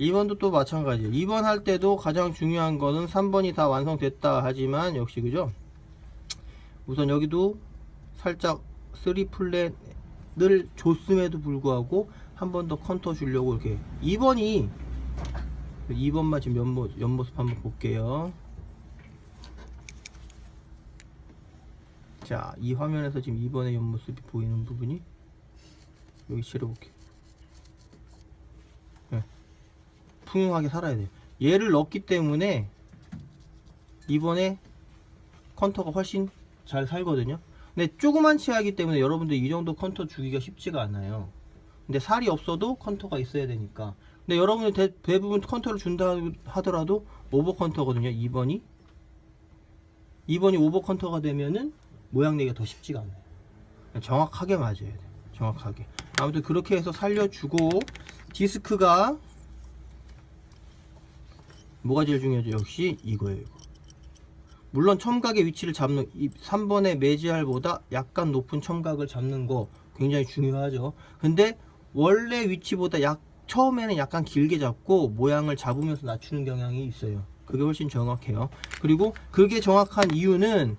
2번도 또 마찬가지예요. 2번 할 때도 가장 중요한 거는 3번이 다 완성됐다 하지만 역시 그죠? 우선 여기도 살짝 3플랜을 줬음에도 불구하고 한 번 더 컨터 주려고 이렇게 2번이 2번만 지금 옆모, 옆모습 한번 볼게요. 자, 이 화면에서 지금 2번의 옆모습이 보이는 부분이 여기 칠해볼게요. 네. 풍요하게 살아야 돼요. 얘를 넣기 때문에 이번에 컨터가 훨씬 잘 살거든요. 근데 조그만 치아이기 때문에 여러분들 이 정도 컨터 주기가 쉽지가 않아요. 근데 살이 없어도 컨터가 있어야 되니까. 근데 여러분들 대, 대부분 컨터를 준다 하더라도 오버 컨터거든요. 2번이. 2번이 오버 컨터가 되면은 모양 내기가 더 쉽지가 않아요. 정확하게 맞아야 돼. 정확하게. 아무튼 그렇게 해서 살려주고 디스크가 뭐가 제일 중요하죠? 역시 이거예요. 이거. 물론 첨각의 위치를 잡는 이 3번의 매지알보다 약간 높은 첨각을 잡는 거 굉장히 중요하죠. 근데 원래 위치보다 약 처음에는 약간 길게 잡고 모양을 잡으면서 낮추는 경향이 있어요. 그게 훨씬 정확해요. 그리고 그게 정확한 이유는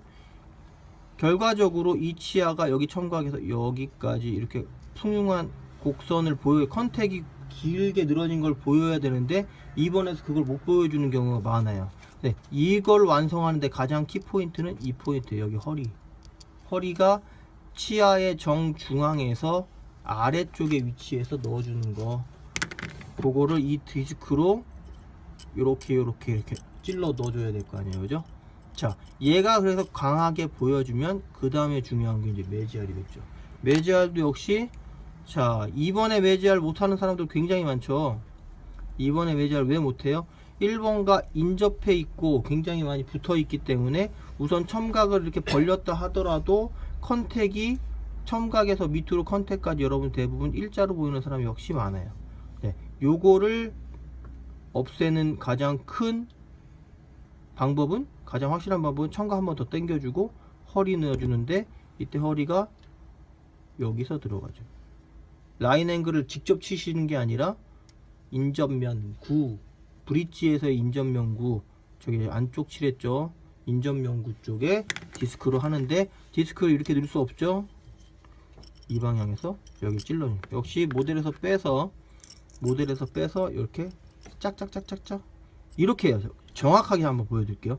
결과적으로 이 치아가 여기 첨각에서 여기까지 이렇게 풍요한 곡선을 보여 컨택이 길게 늘어진 걸 보여야 되는데 이번에서 그걸 못 보여주는 경우가 많아요. 네, 이걸 완성하는데 가장 키 포인트는 이 포인트 여기 허리. 허리가 치아의 정중앙에서 아래쪽에 위치해서 넣어주는 거. 그거를 이 디스크로 요렇게 요렇게 이렇게 찔러 넣어줘야 될 거 아니에요, 그죠? 자, 얘가 그래서 강하게 보여주면 그 다음에 중요한 게 이제 매지알이겠죠. 매지알도 역시 자, 이번에 매지알 못하는 사람들 굉장히 많죠. 이번에 매지알 왜 못해요? 1번과 인접해 있고 굉장히 많이 붙어 있기 때문에 우선 첨각을 이렇게 벌렸다 하더라도 컨택이 첨각에서 밑으로 컨택까지 여러분 대부분 일자로 보이는 사람이 역시 많아요. 네, 요거를 없애는 가장 큰 방법은 가장 확실한 방법은 첨가 한 번 더 당겨주고 허리 넣어주는데 이때 허리가 여기서 들어가죠. 라인 앵글을 직접 치시는 게 아니라 인접면 구 브릿지에서의 인접면 구 저기 안쪽 칠했죠. 인접면 구 쪽에 디스크로 하는데 디스크를 이렇게 넣을 수 없죠. 이 방향에서 여기 찔러요. 역시 모델에서 빼서 모델에서 빼서 이렇게 짝짝짝짝짝 이렇게 해요. 정확하게 한번 보여드릴게요.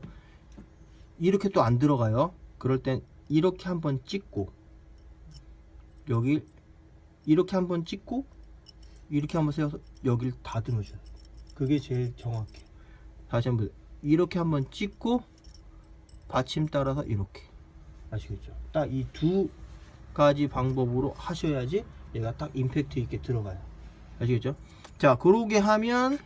이렇게 또 안 들어가요. 그럴 땐 이렇게 한번 찍고 여기 이렇게 한번 찍고 이렇게 한번 세워서 여기를 다듬어줘요. 그게 제일 정확해요. 다시 한번 이렇게 한번 찍고 받침 따라서 이렇게 아시겠죠? 딱 이 두 가지 방법으로 하셔야지 얘가 딱 임팩트 있게 들어가요. 아시겠죠? 자, 그러게 하면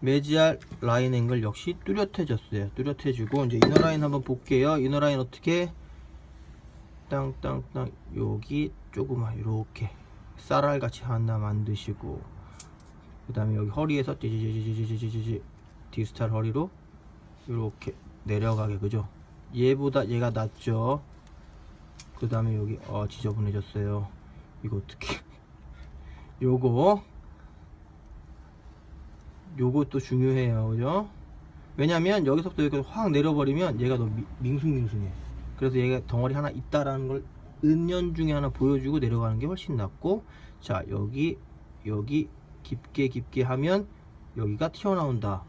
매지알 라인 앵글 역시 뚜렷해졌어요. 뚜렷해지고 이제 이너 라인 한번 볼게요. 이너 라인 어떻게 땅땅땅 여기 조그마 이렇게 쌀알 같이 하나 만드시고 그 다음에 여기 허리에서 찌지지지지지지지 디스탈 허리로 이렇게 내려가게 그죠? 얘보다 얘가 낫죠. 그 다음에 여기 어 지저분해졌어요. 이거 어떻게? 요거 요것도 중요해요, 그죠? 왜냐면 여기서부터 여기까지 확 내려버리면 얘가 더 미- 밍숭밍숭해. 그래서 얘가 덩어리 하나 있다라는 걸 은연 중에 하나 보여주고 내려가는 게 훨씬 낫고, 자 여기 여기 깊게 깊게 하면 여기가 튀어나온다.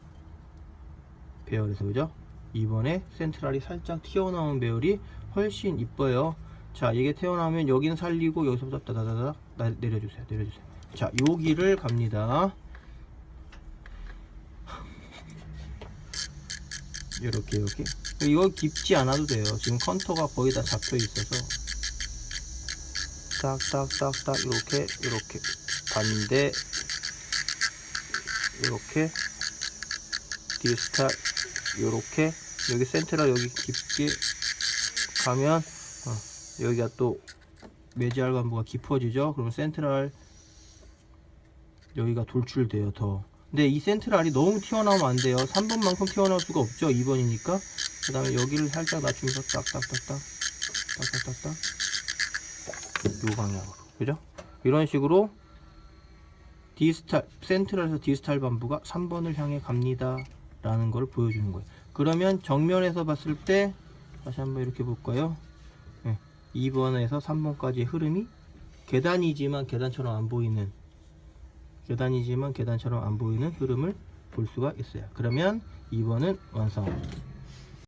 배열에서 그죠? 이번에 센트럴이 살짝 튀어나온 배열이 훨씬 이뻐요. 자 이게 튀어나오면 여기는 살리고 여기서부터 따다다다 나- 내려주세요. 내려주세요. 자 여기를 갑니다. 이렇게 이렇게. 이거 깊지 않아도 돼요. 지금 컨터가 거의 다 잡혀 있어서. 딱딱딱딱 이렇게 이렇게. 반대. 이렇게. 디스타 이렇게. 여기 센트럴 여기 깊게 가면 어, 여기가 또 매지알 관부가 깊어지죠? 그러면 센트럴 여기가 돌출돼요 더 근데 이 센트럴이 너무 튀어나오면 안 돼요. 3번만큼 튀어나올 수가 없죠 2번이니까. 그 다음에 여기를 살짝 낮추면서 딱딱딱딱. 딱딱딱딱. 요 방향으로. 그죠? 이런 식으로 디스탈 센트럴에서 디스탈 반부가 3번을 향해 갑니다. 라는 걸 보여주는 거예요. 그러면 정면에서 봤을 때 다시 한번 이렇게 볼까요? 네, 2번에서 3번까지의 흐름이 계단이지만 계단처럼 안 보이는 계단이지만 계단처럼 안 보이는 흐름을 볼 수가 있어요. 그러면 2번은 완성